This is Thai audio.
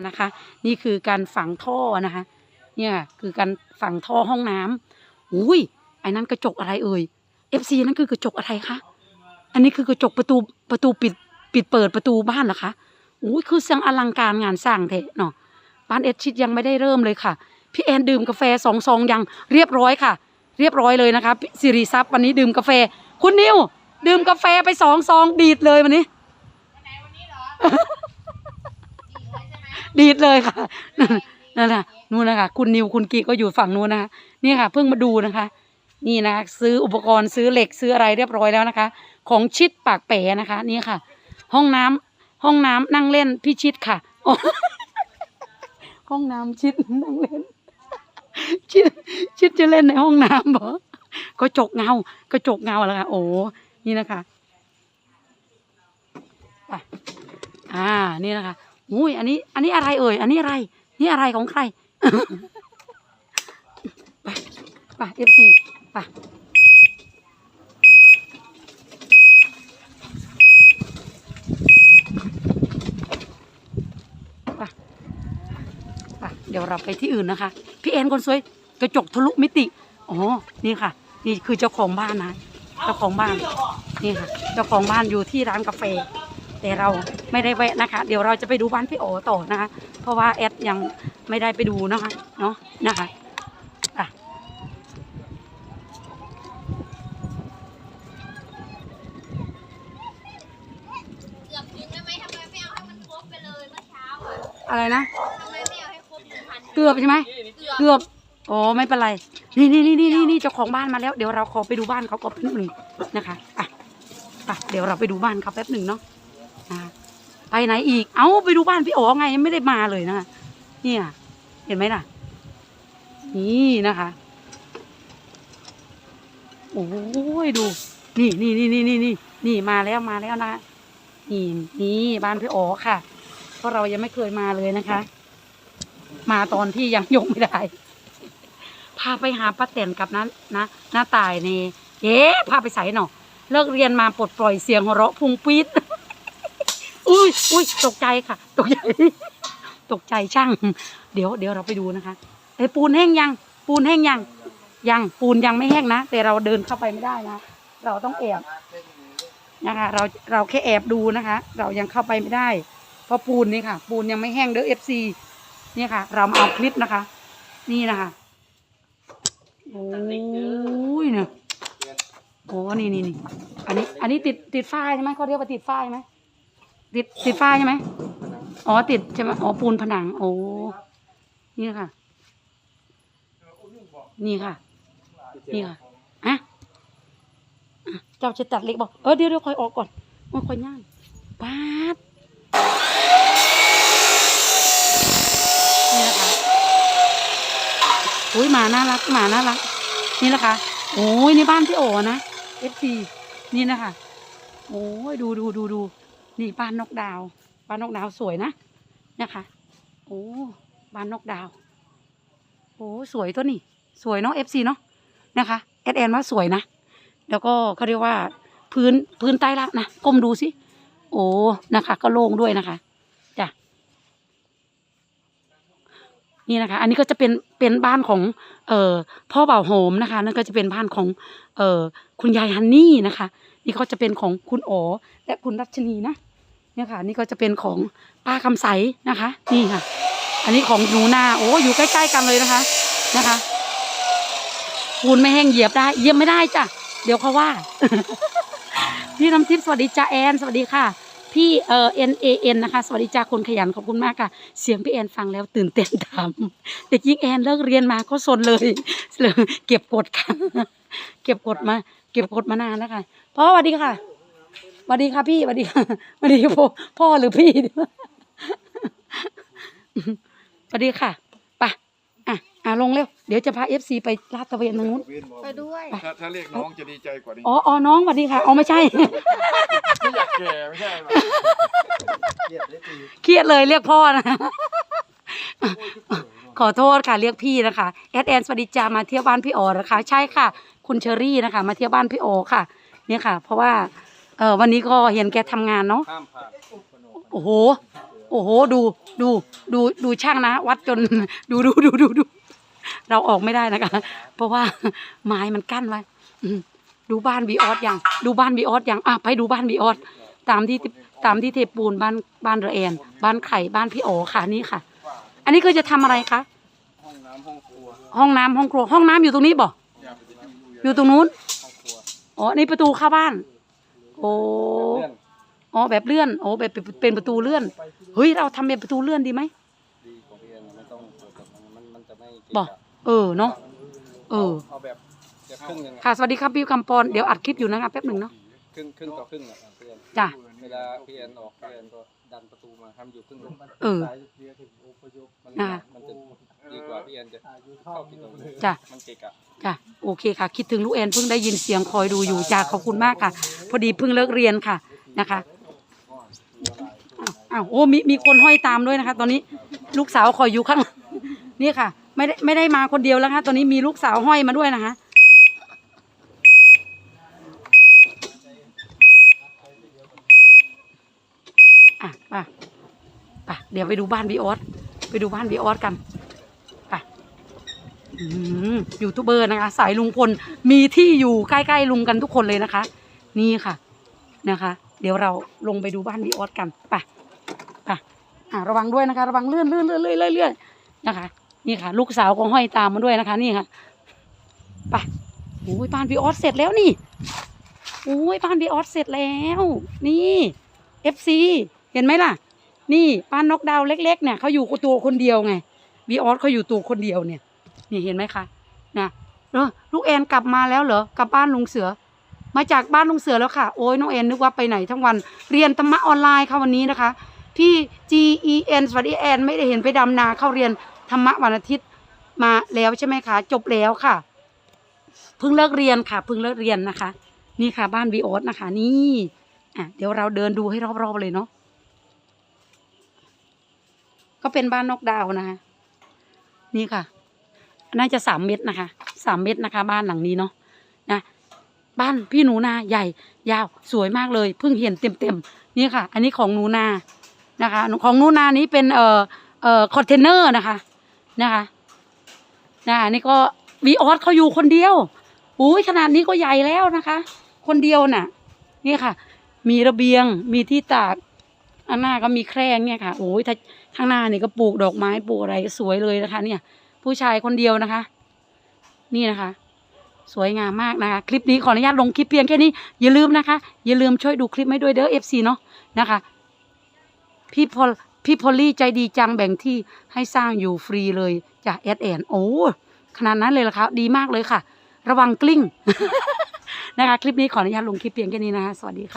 นะคะ นี่คือการฝังท่อนะคะ เนี่ยคือการฝังท่อห้องน้ำอุ้ยไอ้นั่นกระจกอะไรเอ่ย FC นั่นคือกระจกอะไรคะอันนี้คือกระจกประตูประตูปิดปิดเปิดประตูบ้านเหรอคะอุ้ยคือเสียงอลังการงานสร้างเทะเนาะบ้านเอ็ดชิดยังไม่ได้เริ่มเลยค่ะพี่แอนดื่มกาแฟสองซองยังเรียบร้อยค่ะ เรียบร้อยเลยนะคะสิริทรัพย์วันนี้ดื่มกาแฟ คุณนิวดื่มกาแฟไปสองซองดีดเลยวันนี้ ดีดเลยค่ะนั่นแหละนู่นนะคะคุณนิวคุณกีก็อยู่ฝั่งนู้นนะคะนี่ค่ะ เพิ่งมาดูนะคะ นี่นะคะซื้ออุปกรณ์ซื้อเหล็กซื้ออะไรเรียบร้อยแล้วนะคะ ของชิดปากแปรนะคะ นี่ค่ะ ห้องน้ำห้องน้ำนั่งเล่นพี่ชิดค่ะโอ้ห้องน้ำชิดนั่งเล่น ชิดชิดจะเล่นในห้องน้ำเหรอกระจกเงากระจกเงาแล้วค่ะ โอ้นี่นะคะอ่านี่นะคะ อุ้ยอันนี้ อันนี้อะไรเอ่ย อันนี้อะไร นี่อะไรของใคร ไปไปเอฟซีไปไปไปเดี๋ยวเราไปที่อื่นนะคะ พี่เอ็นคนสวยกระจกทะลุมิติ อ๋อ นี่ค่ะ นี่คือเจ้าของบ้านนะ เจ้าของบ้าน นี่ค่ะ เจ้าของบ้านอยู่ที่ร้านกาแฟ แต่เราไม่ได้แวะนะคะ เดี๋ยวเราจะไปดูบ้านพี่โอต่อนะคะ เพราะว่าแอดยังไม่ได้ไปดูนะคะเนาะนะคะอะเกือบถึงได้ไหมทำไมไม่เอาให้มันครบไปเลยเมื่อเช้าอะอะไรนะ ทำไมไม่เอาให้ครบหนึ่งพันเกือบใช่ไหม เกือบเกือบ อ๋อ ไม่เป็นไร นี่นี่นี่นี่นี่นี่เจ้าของบ้านมาแล้ว เดี๋ยวเราขอไปดูบ้านเขาก่อนแป๊บหนึ่งนะคะ อะไปเดี๋ยวเราไปดูบ้านเขาแป๊บหนึ่งเนาะ อะไปไหนอีก เอ้าไปดูบ้านพี่โอ๋ไงยังไม่ได้มาเลยนะคะเนี่ย เห็นไหมล่ะ นี่นะคะโอ้ยดู นี่นี่นี่นี่นี่นี่นี่มาแล้วมาแล้วนะคะนี่นี่บ้านพี่โอ๋ค่ะ เพราะเรายังไม่เคยมาเลยนะคะ มาตอนที่ยังยกไม่ได้พาไปหาป้าแตนกับน้านะน้าตายนี่เอ๊พาไปใส่หน่อเลิกเรียนมาปลดปล่อยเสียงหัวเราะพุงปี๊ด อุ้ยอุ้ยตกใจค่ะ ตกใจ ตกใจช่าง เดี๋ยวเดี๋ยวเราไปดูนะคะไอ้ยปูนแห้งยัง ปูนแห้งยัง ยังปูนยังไม่แห้งนะ แต่เราเดินเข้าไปไม่ได้นะ เราต้องแอบนะคะ เราเราแค่แอบดูนะคะ เรายังเข้าไปไม่ได้ เพราะปูนนี่ค่ะ ปูนยังไม่แห้งเด้อเอฟซีนี่ค่ะ เรามาเอาคลิปนะคะ นี่นะคะโอ้ยเนี่ยโอ้นี่นี่นี่อันนี้ อันนี้ติดติดฝ้ายใช่ไหมเขาเรียกว่าติดฝ้ายไหม ติดติดฝ้ายใช่ไหมอ๋อติดใช่ไหมอ๋อปูนผนัง โอ้นี่ค่ะ นี่ค่ะ นี่ค่ะอะเจ้าจะตัดเล็กบอกเออเดี๋ยวเดี๋ยวคอยออกก่อนมันคอยย่างปาดนี่นะคะอุ้ยหมาน่ารักหมาน่ารัก นี่นะคะโอ้ยในบ้านพี่โอนะเอฟซีนี่นะคะโอ้ยดูดูดูดู นี่บ้านนกดาว บ้านนกดาวสวยนะนะคะโอ้บ้านนกดาวโอ้สวยตัวนี่สวยเนาะเอฟซีเนาะนะคะแอดแอนว่าสวยนะ แล้วก็เขาเรียกว่าพื้นพื้นใต้ละนะก้มดูสิโอ้นะคะ ก็โล่งด้วยนะคะจ้ะนี่นะคะ อันนี้ก็จะเป็นเป็นบ้านของ เอ่อพ่อเบ่าวโฮมนะคะนั่นก็จะเป็นบ้านของ เอ่อคุณยายฮันนี่นะคะ นี่ก็จะเป็นของคุณโอและคุณรัชนีนะเนี่ยค่ะ นี่ก็จะเป็นของป้าคำใสนะคะ นี่ค่ะ อันนี้ของหนูนาโอ้อยู่ใกล้ๆกันเลยนะคะนะคะปูนไม่แห้งเหยียบได้เหยียบไม่ได้จ้ะเดี๋ยวเขาว่า พี่น้ำทิพย์สวัสดีจ้าแอน สวัสดีค่ะ พี่เอ่อ N A N นะคะ สวัสดีจ้าคนขยันขอบคุณมากค่ะ เสียงพี่แอนฟังแล้วตื่นเต้นตามเด็กหญิงแอนเลิกเรียนมาก็สนเลยเลยเก็บกดค่ะ เก็บกดมา เก็บกดมานานแล้วค่ะพ่อสวัสดีค่ะสวัสดีค่ะพี่สวัสดีค่ะสวัสดีพ่อพ่อหรือพี่สวัสดีค่ะ อะอะลงเร็ว เดี๋ยวจะพาเอฟซีไปลาดตระเวนตรงนู้น ไปด้วย ถ้าถ้าเรียกน้องจะดีใจกว่านี้อ๋ออ๋อน้องสวัสดีค่ะอ๋อไม่ใช่ ไม่อยากแก่ไม่ใช่หรอเครียดเลยเรียกพ่อนะ ขอโทษค่ะเรียกพี่นะคะแอดแอนสวัสดีจ้ามาเที่ยวบ้านพี่โอนะคะ ใช่ค่ะ คุณเชอรี่นะคะ มาเที่ยวบ้านพี่โอค่ะ เนี่ยค่ะ เพราะว่า เออวันนี้ก็เห็นแกทำงานเนาะห้ามผ่านโอ้โห โอ้โห ดู ดู ดู ดูช่างนะ วัดจน ดูดูดูดูดู เราออกไม่ได้นะคะ เพราะว่าไม้มันกั้นไว้ดูบ้านบีออสอยังดูบ้านบีออสอยังอะไปดูบ้านบีออสตามที่ตามที่เทปูนบ้านบ้านระแอนบ้านไข่บ้านพี่โอค่ะนี่ค่ะ อันนี้คือจะทำอะไรคะห้องน้ำห้องครัวห้องน้ำห้องครัว ห้องน้ำอยู่ตรงนี้บ่อย่าไปที่อยู่ตรงนู้นอ๋อนี่ประตูเข้าบ้าน โอ้อ๋อแบบเลื่อนโอ้แบบเป็นเป็นประตูเลื่อนเฮ้ยเราทำเป็นประตูเลื่อนดีไหม บอกกะเออเนาะเออเอาแบบแบบครึ่งหนึงอะค่ะ สวัสดีครับพี่กำปอนเดี๋ยวอัดคลิปอยู่นะคะแป๊บหนึ่งเนาะครึ่งครึ่งต่อครึ่งอะพี่เอ็นจ้ะเวลาพี่เอ็นออกพี่เอ็นก็ดันประตูมาทำอยู่ครึ่งหนึงเออ มันอ่ามันจะดีกว่าพี่เอ็นจะเข้าผิดตรงนี้จ้ะ มันเกะกะ จ้ะโอเคค่ะ คิดถึงลูกแอนเพิ่งได้ยินเสียงคอยดูอยู่จ้าขอบคุณมากค่ะ พอดีเพิ่งเลิกเรียนค่ะนะคะอ้าวอ้าวโอ้มีมีคนห้อยตามด้วยนะคะ ตอนนี้ลูกสาวคอยอยู่ข้างหลังนี่ค่ะ ไม่ได้ไม่ได้มาคนเดียวแล้วค่ะตอนนี้มีลูกสาวห้อยมาด้วยนะคะอะไป่ะป่ะเดี๋ยวไปดูบ้านบีออสไปดูบ้านบีออสกันไป่ะยูทูบเบอร์นะคะ สายลุงพลมีที่อยู่ใกล้ๆลุงกันทุกคนเลยนะคะ นี่ค่ะนะคะ เดี๋ยวเราลงไปดูบ้านบีออสกันไป่ะป่ะอะระวังด้วยนะคะ ระวังเลื่อนเลื่อนเลื่อนเลื่อนเลื่อนเลื่อนนะคะ นี่ค่ะ ลูกสาวก็ห้อยตามมาด้วยนะคะ นี่ค่ะไป่ะโอ้ยบ้านบีออสเสร็จแล้วนี่โอ้ยบ้านบีออสเสร็จแล้ว นี่ FC เห็นไหมล่ะ นี่ป้านนกดาวเล็ก ๆ เนี่ยเขาอยู่ตัวคนเดียวไงวีออสเขาอยู่ตัวคนเดียวเนี่ย นี่เห็นไหมคะนะเออลูกแอนกลับมาแล้วเหรอกลับบ้านลุงเสือ มาจากบ้านลุงเสือแล้วค่ะ โอ้ยน้องแอนนึกว่าไปไหนทั้งวัน เรียนธรรมะออนไลน์ค่ะวันนี้นะคะพี่ G E N สวัสดีแอน ไม่ได้เห็นไปดำนาเข้าเรียน ธรรมะวันอาทิตย์มาแล้วใช่ไหมคะจบแล้วค่ะเพิ่งเลิกเรียนค่ะเพิ่งเลิกเรียนนะคะ นี่ค่ะบ้านวีออสนะคะ นี่อะเดี๋ยวเราเดินดูให้รอบๆเลยเนาะก็เป็นบ้านนอกดาวนะคะนี่ค่ะ น่าจะสามเมตรนะคะสามเมตรนะคะ บ้านหลังนี้เนาะนะบ้านพี่หนูนาใหญ่ ยาวสวยมากเลยเพิ่งเห็นเต็มเต็มๆนี่ค่ะ อันนี้ของหนูนานะคะ ของหนูนานี้เป็นเอ่อเอ่อคอนเทนเนอร์นะคะ นะคะนะอันนี้ก็วีออสเขาอยู่คนเดียวอุ้ยขนาดนี้ก็ใหญ่แล้วนะคะ คนเดียวน่ะ นี่ค่ะ มีระเบียงมีที่ตากอันหน้าก็มีแคร่งเนี่ยค่ะโอ้ยถ้าข้างหน้านี่ก็ปลูกดอกไม้ปลูกอะไรสวยเลยนะคะ เนี่ย ผู้ชายคนเดียวนะคะ นี่นะคะ สวยงามมากนะคะ คลิปนี้ขออนุญาตลงคลิปเพียงแค่นี้อย่าลืมนะคะ อย่าลืมช่วยดูคลิปให้ด้วยเด้อ FC เนาะนะคะ พี่พอล พี่พอลลี่ใจดีจังแบ่งที่ให้สร้างอยู่ฟรีเลยจากแอดแอนโอ้ขนาดนั้นเลยเหรอคะดีมากเลยค่ะ ระวังกลิ้งนะคะ คลิปนี้ขออนุญาตลงคลิปเพียงแค่นี้นะคะสวัสดีค่ะ